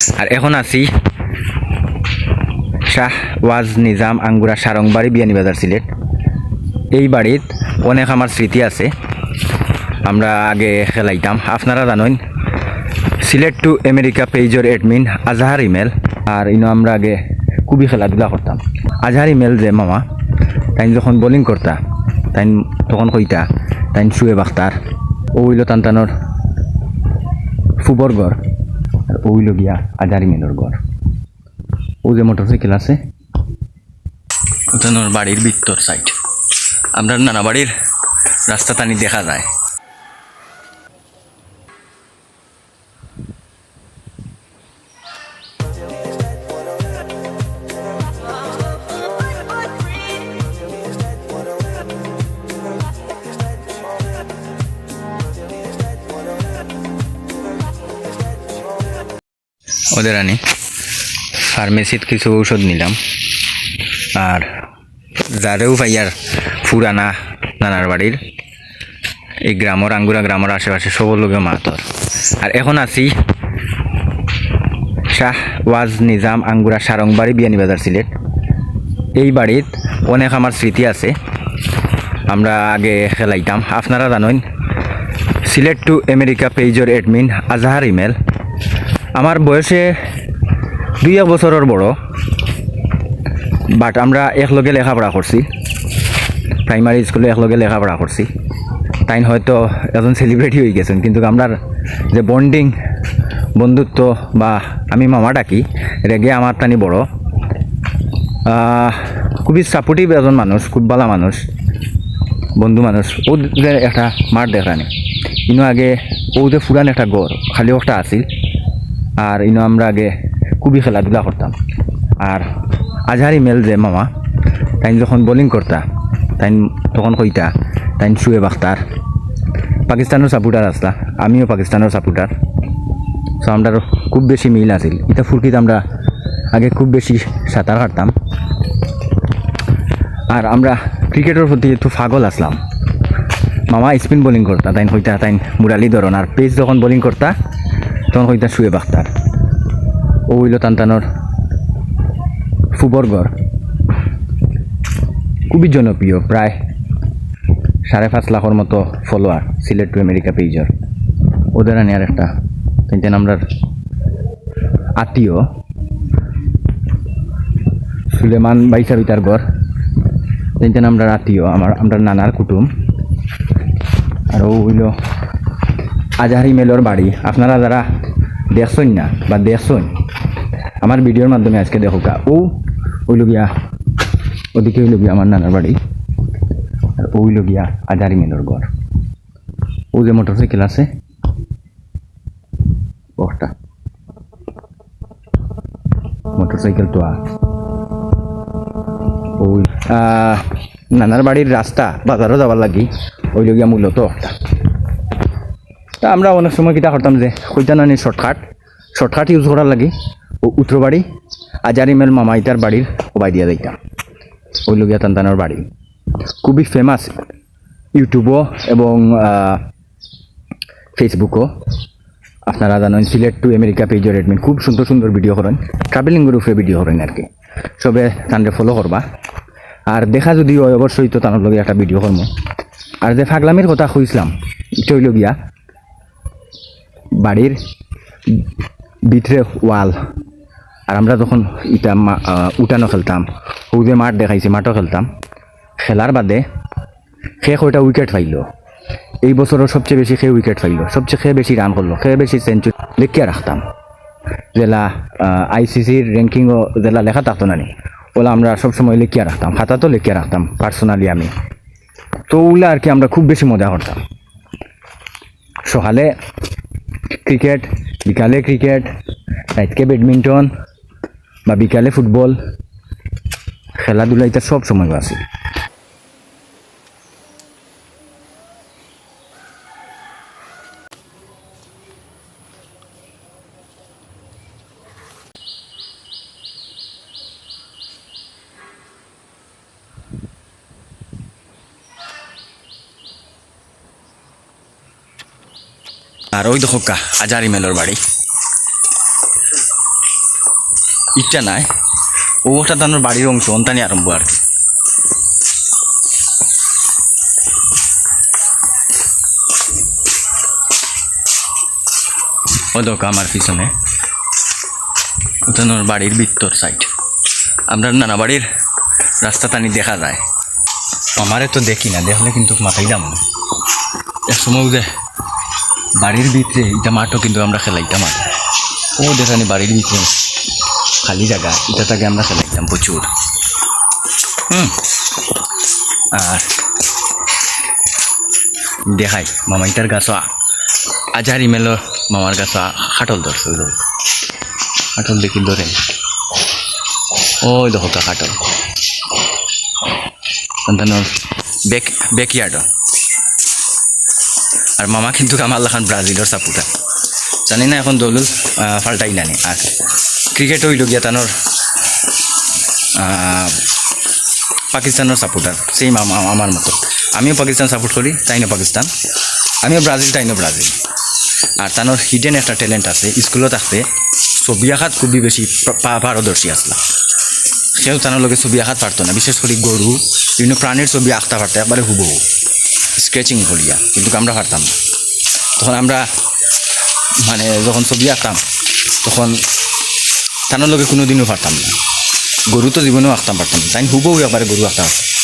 আর এখন আছি শাহ ওয়াজ নিজাম আঙ্গুরা সারংবাড়ি বিয়ানীবাজার সিলেট। এই বাড়িত অনেক আমার স্মৃতি আছে। আমরা আগে খেলাইতাম। আপনারা জানেন, সিলেট টু আমেরিকা পেজর এডমিন আজহার ইমেল, আর ইনো আমরা আগে খুবই খেলাধুলা করতাম। আজহার ইমেল যে মামা তাই যখন বোলিং করতা তাই তখন কইতা তাই শুয়ে বাখতার। ও হইল টানটানোর ফুবর গড় আর ওইল গিয়া আজারি ইমেলর ঘর। ও যে মোটরসাইকেল আছে। ওটানোর বাড়ির ভিতর সাইড আমরা নানা বাড়ির রাস্তা টানি দেখা যায়। ওদের আনি। ফার্মেসিত কিছু ঔষধ নিলাম। আর যারেও ভাইয়ার ফুরানা নানার বাড়ির, এই গ্রামর আঙ্গুরা গ্রামের আশেপাশে সব লোকে মাতর আর এখন আছি শাহ ওয়াজ নিজাম আঙ্গুরা সারংবাড়ি বিয়ানীবাজার সিলেট। এই বাড়িত অনেক আমার স্মৃতি আছে। আমরা আগে খেলাইতাম। আপনারা জানেন, সিলেট টু আমেরিকা পেজর এডমিন আজহার ইমেল। আমার বয়সে দুই এক বছরের বড় বাট আমরা একলগে লেখাপড়া করছি। প্রাইমারি স্কুলে একলগে লেখাপড়া করছি। তাই হয়তো এজন সেলিব্রিটি হয়ে গেছেন, কিন্তু আমরার যে বন্ডিং বন্ধুত্ব বা আমি মামা ডাকি রেগে আমার টানি বড়। খুবই সাপোর্টিভ এজন মানুষ, খুব ভালো মানুষ, বন্ধু মানুষ। ও যে একটা মাঠ দেখানি। ইনো আগে ও যে ফুরান একটা গড় খালি একটা আছিল আর ইনো আমরা আগে খুবই খেলাধুলা করতাম। আর আজহারি মেল যে মামা তাই যখন বোলিং করতা তাই তখন কইতা তাই শুয়ে বাখতার। পাকিস্তানের সাপোর্টার আসলা আমিও পাকিস্তানের সাপোর্টার সো আমরা খুব বেশি মিল আছিল। ইটা ফুরকিত আমরা আগে খুব বেশি সাঁতার কাটতাম। আর আমরা ক্রিকেটের প্রতি একটু পাগল আসলাম। মামা স্পিন বোলিং করতা তাই হইতা তাই মুরালি ধরন। আর পেস যখন বোলিং করতা তখন হইতা শুয়ে বাখতার ও হইল টানটানোর ফুবর গড় খুবই জনপ্রিয়, প্রায় সাড়ে পাঁচ লাখের মতো ফলোয়ার সিলেট টু আমেরিকা পেজর ওদের আর একটা তেন আমরা আত্মীয়। সুলেমান বাইসা বিতার গড় তেন আমরা আত্মীয়, আমার আমরা নানার কুটুম। আর ও হইল আজাহারি মেলর বাড়ি। আপনারা যারা দেখছেন না বা দেখছেন, আমার ভিডিওর মাধ্যমে আজকে দেখোকা। ও হইল গিয়া ওদিকে হইল গিয়া আমার নানার বাড়ি। আর ও হইল গিয়া আজাহারি মেলর ঘর। ও যে মোটরসাইকেল আছে, ওটা। মোটরসাইকেল তো ওই নানার বাড়ির রাস্তা, বাজারও যাবার লাগি। ওই লগিয়া মূলত একটা তা আমরা অনেক সময় কিটা করতাম যে সৈতানানি শর্টকাট শর্টকাট ইউজ করার লাগি, ও উত্তরবাড়ি আজারি মেল মামাইতার বাড়ির সবাই দিয়া যাইতাম। ওই লগিয়া তান্তানোর বাড়ি। খুবই ফেমাস ইউটিউবও এবং ফেসবুকও আপনারা জানেন, সিলেট টু আমেরিকা পেজর এডমিন খুব সুন্দর সুন্দর ভিডিও করেন। ট্রাভেলিংয়ের উপরে ভিডিও করেন আর কি। সবে তানরে ফলো করবা। আর দেখা যদি অবশ্যই তো তানোর লগে একটা ভিডিও করব আর যে ফাগলামির কথা কইছিলাম, চইল গিয়া। বাড়ির ভিতরে ওয়াল। আর আমরা যখন ইটা উঠানো খেলতাম যে মাঠ দেখাইছে, মাঠও খেলতাম, খেলার বাদে সে কয়টা উইকেট পাইল। এই বছরও সবচেয়ে বেশি সে উইকেট পাইল, সবচেয়ে খেয়ে বেশি রান করল খেয়ে বেশি সেঞ্চুরি লিখিয়া রাখতাম। জেলা আইসিসির র্যাঙ্কিংও জেলা লেখা থাকতো না নি, ওলা আমরা সবসময় লিখিয়া রাখতাম, খাতা তো লিখিয়া রাখতাম পার্সোনালি আমি। তো ওগুলা আর কি আমরা খুব বেশি মজা করতাম। সকালে ক্রিকেট বিকালে ক্রিকেট রাতকে ব্যাডমিন্টন বা বিকালে ফুটবল খেলাধুলা এটা সব সময় আছে। আর ওই দেখো কা, হাজারি মেলোর বাড়ি। ইচ্ছা নাই। ও একটা তানোর বাড়ির অংশ, অন্তানি আরম্ভ আর কি। ও দোকা আমার পিছনে। উঠানোর বাড়ির ভিতর সাইড আমরা নানা বাড়ির রাস্তা টানি দেখা যায়। আমারে তো দেখি না, দেখলে কিন্তু মাথায় দাম এক সময় যে বাড়ির ভিতরে এটা মাঠও কিন্তু আমরা খেলাইতাম আর ও দেখানি বাড়ির ভিতরে খালি জায়গা এটা তাকে আমরা খেলাইতাম প্রচুর। হুম। আর দেখাই, মামাইটার গাছ আজার ইমেলর মামার গাছ হাটল ধরছে, ওই দেখো। হাটল দেখি ধরে। ওই দেখো হাটল। বেক বেকয়ার্ড আর মামা কিন্তু আমার লাখান ব্রাজিলের সাপোর্টার জানি না এখন দৌলুল আহ, পাল্টাই নানি আর ক্রিকেট হইল গিয়া তানোর পাকিস্তানের সাপোর্টার সেই আমার মতো। আমিও পাকিস্তান সাপোর্ট করি তাইনো পাকিস্তান। আমিও ব্রাজিল তাইনো ব্রাজিল। আর তানোর হিডেন একটা ট্যালেন্ট আছে স্কুলত আছে ছবি আঁকাত খুবই বেশি পারদর্শী আসলা সেও তানোর লগে ছবি আঁকাত পারতো না বিশেষ করে গরু বিভিন্ন প্রাণীর ছবি আঁকতে পারতো একবারে হুবহু। স্কেচিং করিয়া কিন্তু আমরা পারতাম না। তখন আমরা মানে যখন ছবি আঁকতাম, তখন তানোর লগে কোনো দিনও পারতাম না। গরু তো জীবনেও আঁকতাম পারতাম না। তাই হুবহু একবারে গরু আঁকতে পারতাম